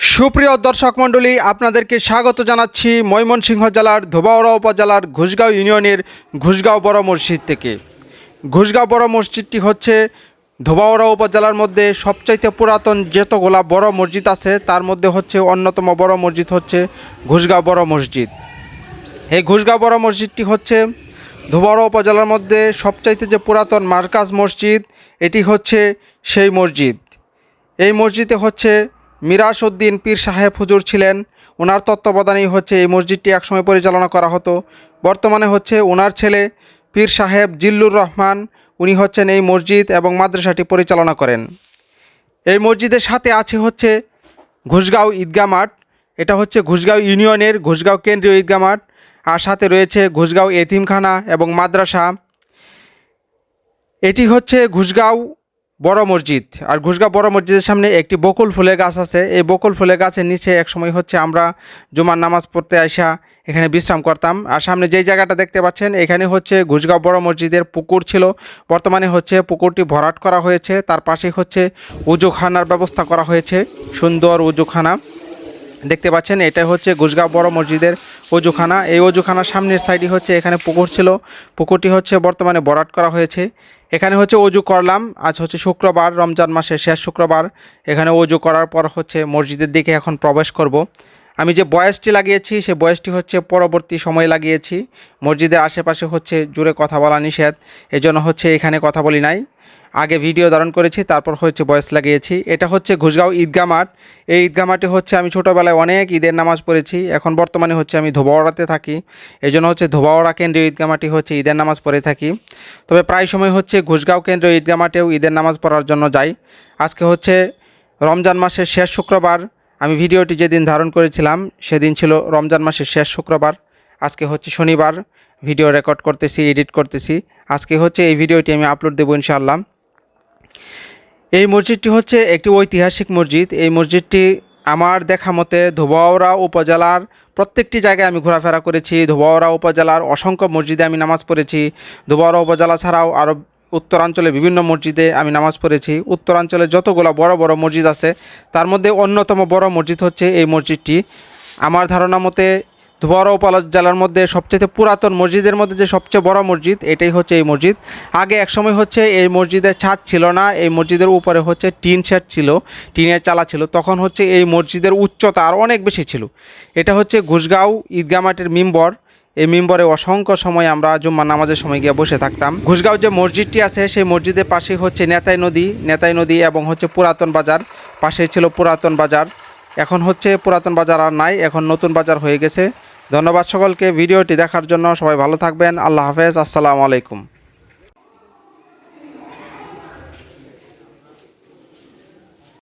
সুপ্রিয় দর্শক মণ্ডলী, আপনাদেরকে স্বাগত জানাচ্ছি ময়মনসিংহ জেলার ধোবাওড়া উপজেলার ঘুষগাঁও ইউনিয়নের ঘুষগাঁও বড় মসজিদ থেকে। ঘুষগাঁও বড় মসজিদটি হচ্ছে ধোবাওড়া উপজেলার মধ্যে সবচাইতে পুরাতন যতগুলা বড় মসজিদ আছে, তার মধ্যে হচ্ছে অন্যতম বড় মসজিদ হচ্ছে ঘুষগাঁও বড় মসজিদ। এই ঘুষগাঁও বড় মসজিদটি হচ্ছে ধোবাড়া উপজেলার মধ্যে সবচাইতে যে পুরাতন মার্কাজ মসজিদ, এটি হচ্ছে সেই মসজিদ। এই মসজিদে হচ্ছে মিরাস উদ্দিন পীর সাহেব হুজুর ছিলেন। ওনার তত্ত্বাবধানেই হচ্ছে এই মসজিদটি একসময় পরিচালনা করা হতো। বর্তমানে হচ্ছে ওনার ছেলে পীর সাহেব জিল্লুর রহমান, উনি হচ্ছেন এই মসজিদ এবং মাদ্রাসাটি পরিচালনা করেন। এই মসজিদের সাথে আছে হচ্ছে ঘুষগাঁও ঈদগাহ মাঠ। এটা হচ্ছে ঘুষগাঁও ইউনিয়নের ঘুষগাঁও কেন্দ্রীয় ঈদগাহ মাঠ। আর সাথে রয়েছে ঘুষগাঁও এতিমখানা এবং মাদ্রাসা। এটি হচ্ছে ঘুষগাঁও বড় মসজিদ। আর ঘুষগাঁও বড় মসজিদের সামনে একটি বকুল ফুলের গাছ আছে। এই বকুল ফুলের গাছের নিচে একসময় হচ্ছে আমরা জুমার নামাজ পড়তে আসা এখানে বিশ্রাম করতাম। আর সামনে যেই জায়গাটা দেখতে পাচ্ছেন, এখানে হচ্ছে ঘুষগাঁও বড় মসজিদের পুকুর ছিল। বর্তমানে হচ্ছে পুকুরটি ভরাট করা হয়েছে। তার পাশেই হচ্ছে উজুখানার ব্যবস্থা করা হয়েছে। সুন্দর উজুখানা। দেখতে পাচ্ছেন এটা হচ্ছে গুজগাঁও বড় মসজিদের অজুখানা এই অজুখানার সামনের সাইডে হচ্ছে এখানে পুকুর ছিল। পুকুরটি হচ্ছে বর্তমানে বরাট করা হয়েছে। এখানে হচ্ছে অজু করলাম। আজ হচ্ছে শুক্রবার, রমজান মাসের শেষ শুক্রবার। এখানে অজু করার পর হচ্ছে মসজিদের দিকে এখন প্রবেশ করব। আমি যে বয়সটি লাগিয়েছি, সে বয়সটি হচ্ছে পরবর্তী সময় লাগিয়েছি। মসজিদের আশেপাশে হচ্ছে জুড়ে কথা বলা নিষেধ। এজন্য হচ্ছে এখানে কথা বলি নাই। আগে ভিডিও ধারণ করেছি, তারপর হচ্ছে বয়স লাগিয়েছি। এটা হচ্ছে ঘুষগাঁও ঈদগাহ মাঠ। এই ঈদগাহ মাঠে হচ্ছে আমি ছোটোবেলায় অনেক ঈদের নামাজ পড়েছি, এখন বর্তমানে হচ্ছে আমি ধোবাওড়াতে থাকি। এই জন্য হচ্ছে ধোবাওড়া কেন্দ্রীয় ঈদগাহ মাঠে হচ্ছে ঈদের নামাজ পড়ে থাকি। তবে প্রায় সময় হচ্ছে ঘুষগাঁও কেন্দ্রীয় ঈদগাহ মাঠেও ঈদের নামাজ পড়ার জন্য যাই। আজকে হচ্ছে রমজান মাসের শেষ শুক্রবার, আমি ভিডিওটি যেদিন ধারণ করেছিলাম, সেদিন ছিল রমজান মাসের শেষ শুক্রবার। আজকে হচ্ছে শনিবার, ভিডিও রেকর্ড করতেছি, এডিট করতেছি। আজকে হচ্ছে এই ভিডিওটি আমি আপলোড দেবো ইনশাআল্লাহ। এই মসজিদটি হচ্ছে একটি ঐতিহাসিক মসজিদ। এই মসজিদটি আমার দেখা মতে ধোবাওড়া উপজেলার প্রত্যেকটি জায়গায় আমি ঘোরাফেরা করেছি। ধোবাওড়া উপজেলার অসংখ্য মসজিদে আমি নামাজ পড়েছি। ধোবাওড়া উপজেলা ছাড়াও আরও উত্তরাঞ্চলে বিভিন্ন মসজিদে আমি নামাজ পড়েছি। উত্তরাঞ্চলে যতগুলো বড় বড় মসজিদ আছে, তার মধ্যে অন্যতম বড় মসজিদ হচ্ছে এই মসজিদটি। আমার ধারণা মতে ধোবাড়া জেলার মধ্যে সবচেয়ে পুরাতন মসজিদের মধ্যে যে সবচেয়ে বড় মসজিদ, এটাই হচ্ছে এই মসজিদ। আগে একসময় হচ্ছে এই মসজিদের ছাদ ছিল না, এই মসজিদের উপরে হচ্ছে টিন শেড ছিল, টিনের চালা ছিল। তখন হচ্ছে এই মসজিদের উচ্চতা আর অনেক বেশি ছিল। এটা হচ্ছে ঘুষগাঁও ঈদগাহ মাঠের মিম্বর। এই মিম্বরে অসংখ্য সময় আমরা জুম্মা নামাজের সময় গিয়ে বসে থাকতাম। ঘুষগাঁও যে মসজিদটি আছে, সেই মসজিদের পাশে হচ্ছে নেতাই নদী নেতাই নদী এবং হচ্ছে পুরাতন বাজার। পাশে ছিল পুরাতন বাজার। এখন হচ্ছে পুরাতন বাজার আর নাই, এখন নতুন বাজার হয়ে গেছে। ধন্যবাদ সকলকে ভিডিওটি দেখার জন্য সবাই ভালো থাকবেন আল্লাহ হাফেজ আসসালামু আলাইকুম।